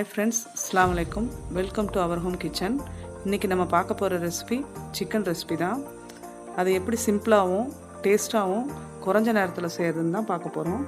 Hi friends அஸ்லாம் வலைக்கும் welcome to our home kitchen இன்றைக்கி நம்ம பார்க்க போகிற ரெசிபி சிக்கன் ரெசிபி தான். அது எப்படி சிம்பிளாகவும் டேஸ்ட்டாகவும் குறைஞ்ச நேரத்தில் செய்கிறதுன்னு தான் பார்க்க போகிறோம்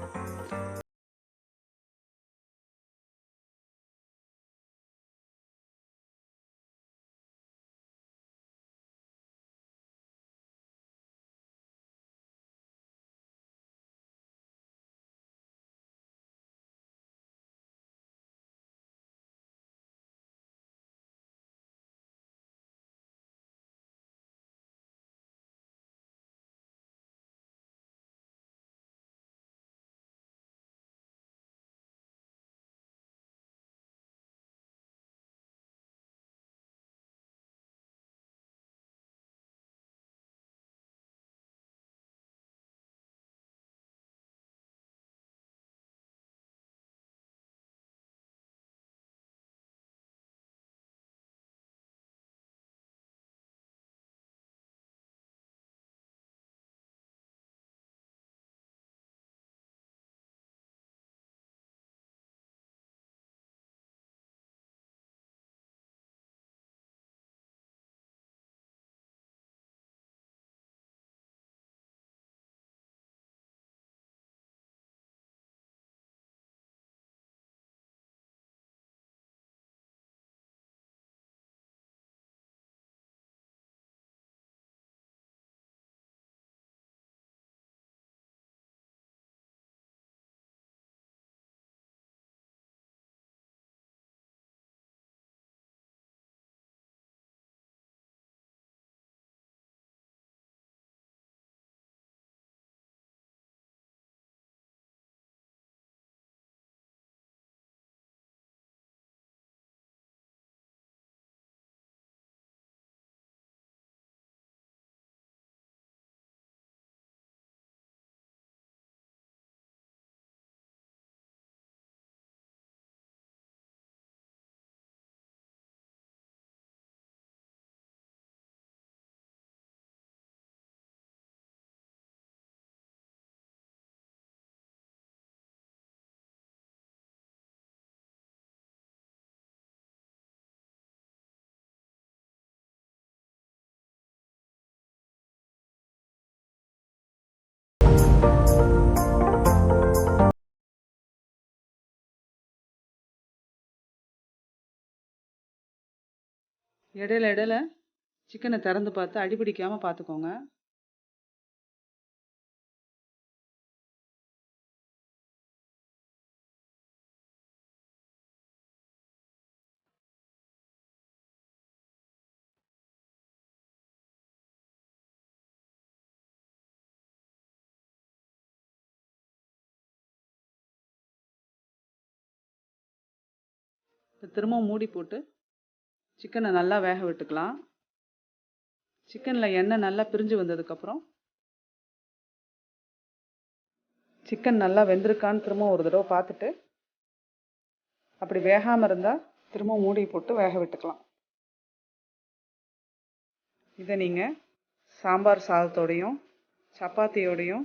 இடையில இடையில சிக்கனை திறந்து பார்த்து அடிபிடிக்காமல் பார்த்துக்கோங்க. திரும்ப மூடி போட்டு சிக்கனை நல்லா வேக விட்டுக்கலாம். சிக்கனில் எண்ணெய் நல்லா பிரிஞ்சு வந்ததுக்கப்புறம் சிக்கன் நல்லா வெந்திருக்கான்னு திரும்ப ஒரு தடவை பார்த்துட்டு அப்படி வேகாமல் இருந்தால் திரும்ப மூடி போட்டு வேக விட்டுக்கலாம். இதை நீங்கள் சாம்பார் சாதத்தோடையும் சப்பாத்தியோடையும்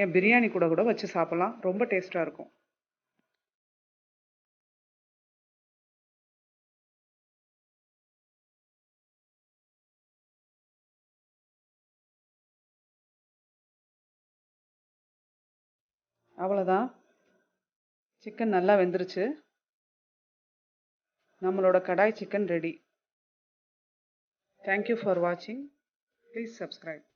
ஏன் பிரியாணி கூட கூட வச்சு சாப்பிட்லாம். ரொம்ப டேஸ்ட்டாக இருக்கும். அவ்வளோதான் சிக்கன் நல்லா வெந்துருச்சு. நம்மளோட kadai chicken ready thank you for வாட்சிங் ப்ளீஸ் சப்ஸ்கிரைப்